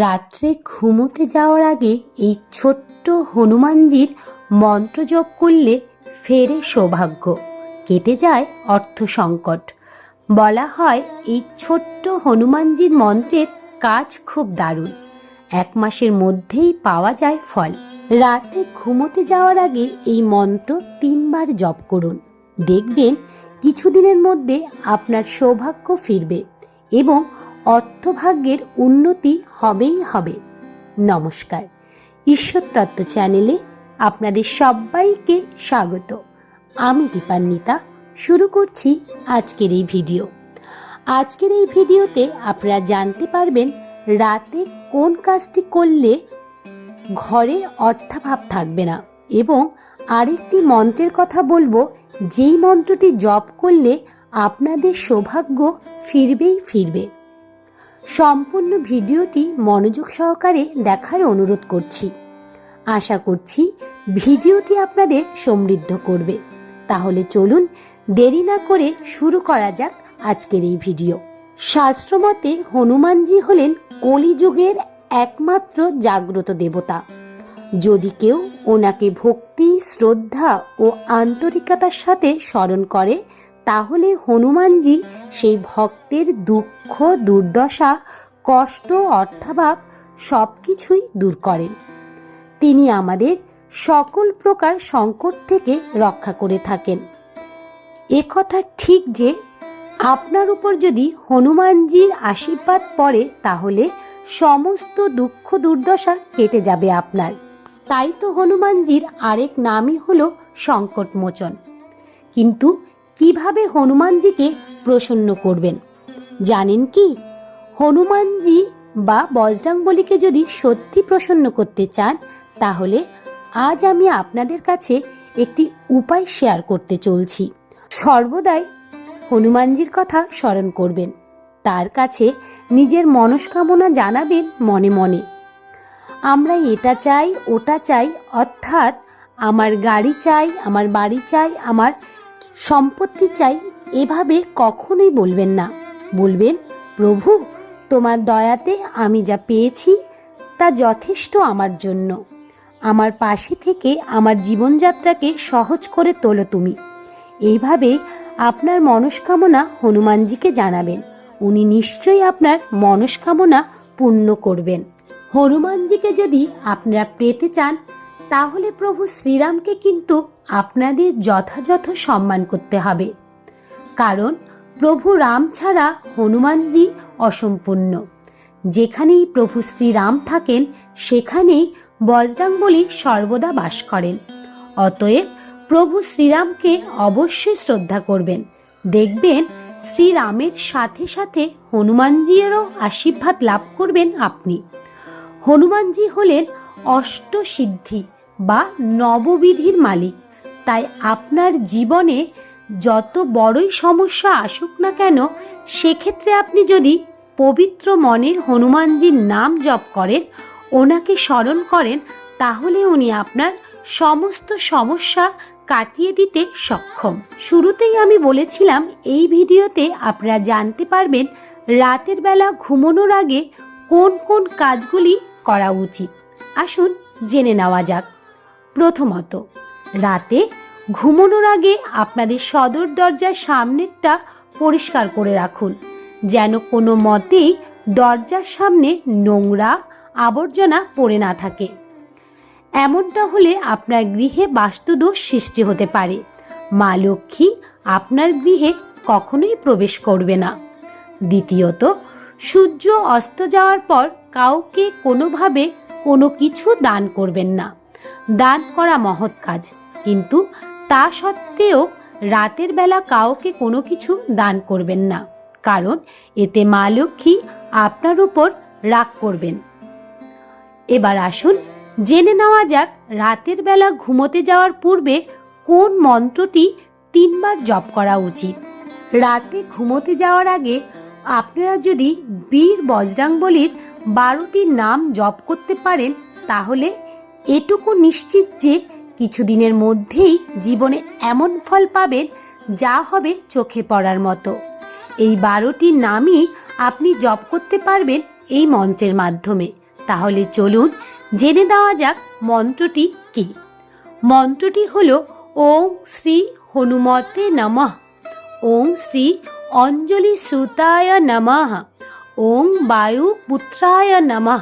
রাত্রে ঘুমোতে যাওয়ার আগে এই ছোট্ট হনুমানজির মন্ত্র জপ করলে ফেরে সৌভাগ্য। কেটে যায় অর্থ সংকট। বলা হয় এই ছোট্ট হনুমানজির মন্ত্রের কাজ খুব দারুণ। এক মাসের মধ্যেই পাওয়া যায় ফল। রাতে ঘুমোতে যাওয়ার আগে এই মন্ত্র তিনবার জপ করুন। দেখবেন কিছুদিনের মধ্যে আপনার সৌভাগ্য ফিরবে এবং অর্থভাগ্যের উন্নতি হবেই হবে। নমস্কার। ঈশ্বর তত্ত্ব চ্যানেলে আপনাদের সবাইকে স্বাগত। আমি দীপান্বিতা। শুরু করছি আজকের এই ভিডিও। আজকের এই ভিডিওতে আপনারা জানতে পারবেন রাতে কোন কাজটি করলে ঘরে অর্থাভাব থাকবে না এবং আরেকটি মন্ত্রের কথা বলব, যেই মন্ত্রটি জপ করলে আপনাদের সৌভাগ্য ফিরবেই ফিরবে। সম্পূর্ণ ভিডিওটি মনোযোগ সহকারে দেখার অনুরোধ করছি। আশা করছি ভিডিওটি আপনাদের সমৃদ্ধ করবে। তাহলে চলুন দেরি না করে শুরু করা যাক আজকের এই ভিডিও। শাস্ত্রমতে হনুমানজি হলেন কলিযুগের একমাত্র জাগ্রত দেবতা। যদি কেউ ওনাকে ভক্তি, শ্রদ্ধা ও আন্তরিকতার সাথে স্মরণ করে তাহলে হনুমানজি সেই ভক্তের দুঃখ, দুর্দশা, কষ্ট, অর্থাভাব সব কিছুই দূর করেন। তিনি আমাদের সকল প্রকার সংকট থেকে রক্ষা করে থাকেন। এ কথা ঠিক যে আপনার উপর যদি হনুমানজির আশীর্বাদ পড়ে, তাহলে সমস্ত দুঃখ, দুর্দশা কেটে যাবে আপনার। তাই তো হনুমানজির আরেক নামই হলো সংকটমোচন। কিন্তু কীভাবে হনুমানজিকে প্রসন্ন করবেন? জানেন কি? হনুমানজি বা বজরাংবলীকে যদি সত্যি প্রসন্ন করতে চান, তাহলে আজ আমি আপনাদের কাছে একটি উপায় শেয়ার করতে চলছি। সর্বদাই হনুমানজির কথা স্মরণ করবেন। তার কাছে নিজের মনস্কামনা জানাবেন মনে মনে। আমরা এটা চাই, ওটা চাই, অর্থাৎ আমার গাড়ি চাই, আমার বাড়ি চাই, আমার সম্পত্তি চাই এভাবে কখনোই বলবেন না। বলবেন, প্রভু, তোমার দয়াতে আমি যা পেয়েছি, তা যথেষ্ট আমার জন্য। আমার পাশে থেকে আমার জীবনযাত্রাকে সহজ করে তোলো তুমি। এইভাবে আপনার মনস্কামনা হনুমানজিকে জানাবেন। উনি নিশ্চয়ই আপনার মনস্কামনা পূর্ণ করবেন। হনুমানজিকে যদি আপনারা পেতে চান তাহলে প্রভু শ্রীরামকে কিন্তু আপনাদের যথাযথ সম্মান করতে হবে। কারণ প্রভু রাম ছাড়া হনুমানজি অসম্পূর্ণ। যেখানেই প্রভু শ্রীরাম থাকেন, সেখানেই বজরাংবলী সর্বদা বাস করেন। অতএব প্রভু শ্রীরামকে অবশ্যই শ্রদ্ধা করবেন। দেখবেন শ্রীরামের সাথে সাথে হনুমানজিয়েরও আশীর্বাদ লাভ করবেন আপনি। হনুমানজি হলেন অষ্টসিদ্ধি। বা নববিধির মালিক। তাই আপনার জীবনে যত বড়ই সমস্যা আসুক না কেন, সেক্ষেত্রে আপনি যদি পবিত্র মনের হনুমানজির নাম জপ করেন, ওনাকে স্মরণ করেন, তাহলে উনি আপনার সমস্ত সমস্যা কাটিয়ে দিতে সক্ষম। শুরুতেই আমি বলেছিলাম, এই ভিডিওতে আপনারা জানতে পারবেন রাতের বেলা ঘুমানোর আগে কোন কোন কাজগুলি করা উচিত। আসুন, জেনে নেওয়া যাক। প্রথমত, রাতে ঘুমানোর আগে আপনাদের সদর দরজার সামনেরটা পরিষ্কার করে রাখুন, যেন কোনো মতেই দরজার সামনে নোংরা আবর্জনা পড়ে না থাকে। এমনটা হলে আপনার গৃহে বাস্তুদোষ সৃষ্টি হতে পারে। মা লক্ষ্মী আপনার গৃহে কখনোই প্রবেশ করবে না। দ্বিতীয়ত, সূর্য অস্ত যাওয়ার পর কাউকে কোনোভাবে কোনো কিছু দান করবেন না। দান করা মহৎ কাজ। কিন্তু তা সত্ত্বেও রাতের বেলা কাউকে কোনো কিছু দান করবেন না। কারণ এতে মা লক্ষ্মী আপনার উপর রাগ করবেন। এবার আসুন, জেনে নেওয়া যাক রাতের বেলা ঘুমোতে যাওয়ার পূর্বে কোন মন্ত্রটি তিনবার জপ করা উচিত। রাতে ঘুমোতে যাওয়ার আগে আপনারা যদি বীর বজরাংবলীর বারোটি নাম জপ করতে পারেন, তাহলে এটুকু নিশ্চিত যে কিছুদিনের মধ্যেই জীবনে এমন ফল পাবেন যা হবে চোখে পড়ার মতো। এই বারোটি নামই আপনি জপ করতে পারবেন এই মন্ত্রের মাধ্যমে। তাহলে চলুন জেনে দেওয়া যাক মন্ত্রটি কি। মন্ত্রটি হল ওং শ্রী হনুমতে নমঃ। ওং শ্রী অঞ্জলি সুতায় নমঃ। ওং বায়ু পুত্রায় নমঃ।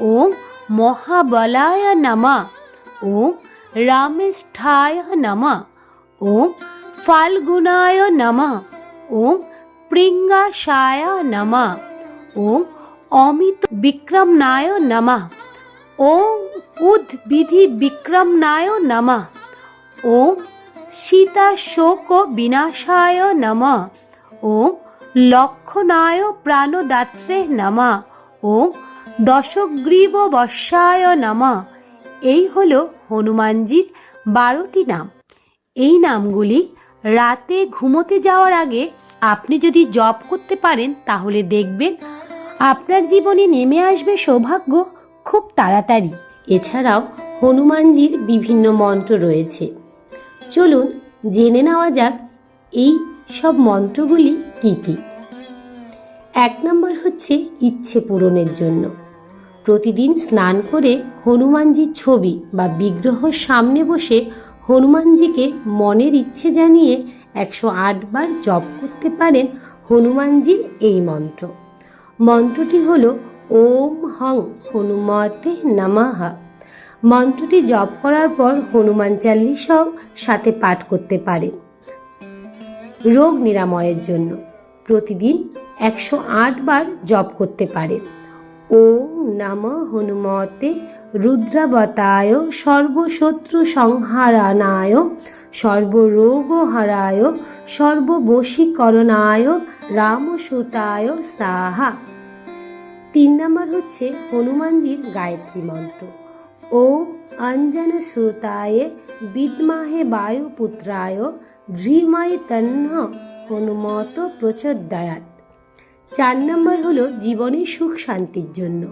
ওং মহাবলায় নমঃ। ওং রামেষ্ঠায় নমঃ। ওং ফাল্গুনায় নমঃ। ওং প্রিঙ্গাশায় নমঃ। ওং অমিত বিক্রমনায় নমঃ। ওং উদ্ভিধি বিক্রমনায় নমঃ। ওং সীতা শোক বিনাশায় নমঃ। ওং লক্ষণায় প্রাণদাত্রে নমঃ। ওং দশগ্রীব বর্ষায় নমঃ। এই হল হনুমানজির বারোটি নাম। এই নামগুলি রাতে ঘুমোতে যাওয়ার আগে আপনি যদি জপ করতে পারেন, তাহলে দেখবেন আপনার জীবনে নেমে আসবে সৌভাগ্য খুব তাড়াতাড়ি। এছাড়াও হনুমানজির বিভিন্ন মন্ত্র রয়েছে। চলুন জেনে নেওয়া যাক এই সব মন্ত্রগুলি কী কী। এক নম্বর হচ্ছে ইচ্ছে পূরণের জন্য। প্রতিদিন স্নান করে হনুমানজির ছবি বা বিগ্রহ সামনে বসে হনুমানজিকে মনের ইচ্ছে জানিয়ে একশো আট বার জপ করতে পারেন হনুমানজির এই মন্ত্র। মন্ত্রটি হল ওম হং হনুমতে নমঃ। মন্ত্রটি জপ করার পর হনুমান চাল্লিশাও সাথে পাঠ করতে পারেন রোগ নিরাময়ের জন্য প্রতিদিন একশো আট বার জপ করতে পারেন। ওম নম হনুমতে রুদ্রাবতায় সর্বশত্রু সংহারানায় সর্বরোগহরায় সর্ববশীকরণায় রামসুতায় সাহা তিন নম্বর হচ্ছে হনুমানজির গায়ত্রী মন্ত্র। ও অঞ্জন সুতায় বিদ্মাহে বায়ুপুত্রায় ধীমায় তন্ন হনুমত প্রচোদয়াত চার নম্বর হলো জীবনের সুখ শান্তির জন্য।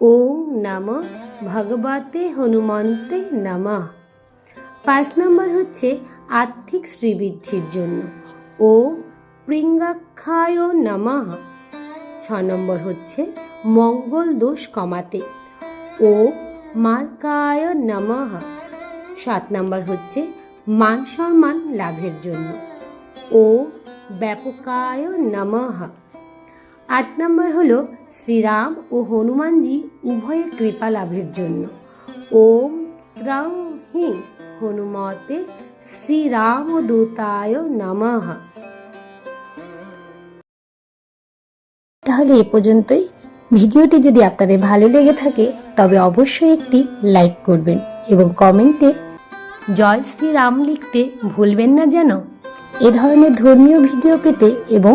ওম নম ভগবতে হনুমন্তে নমঃ। পাঁচ নম্বর হচ্ছে আর্থিক শ্রীবৃদ্ধির জন্য। ও প্রিঙ্গাক্ষায় নমঃ। ছ নম্বর হচ্ছে মঙ্গল দোষ কমাতে। ও মার্কায় নমঃ। সাত নম্বর হচ্ছে মান সম্মান লাভের জন্য। ও ব্যাপকায় নমঃ। আট নম্বর হলো শ্রীরাম ও হনুমানজি উভয়ের কৃপা লাভের জন্য। ওম ত্রং হিং হনুমতে শ্রীরামদূতায় নমঃ। তাহলে এ পর্যন্তই। ভিডিওটি যদি আপনাদের ভালো লেগে থাকে, তবে অবশ্যই একটি লাইক করবেন এবং কমেন্টে জয় শ্রীরাম লিখতে ভুলবেন না যেন। এ ধরনের ধর্মীয় ভিডিও পেতে এবং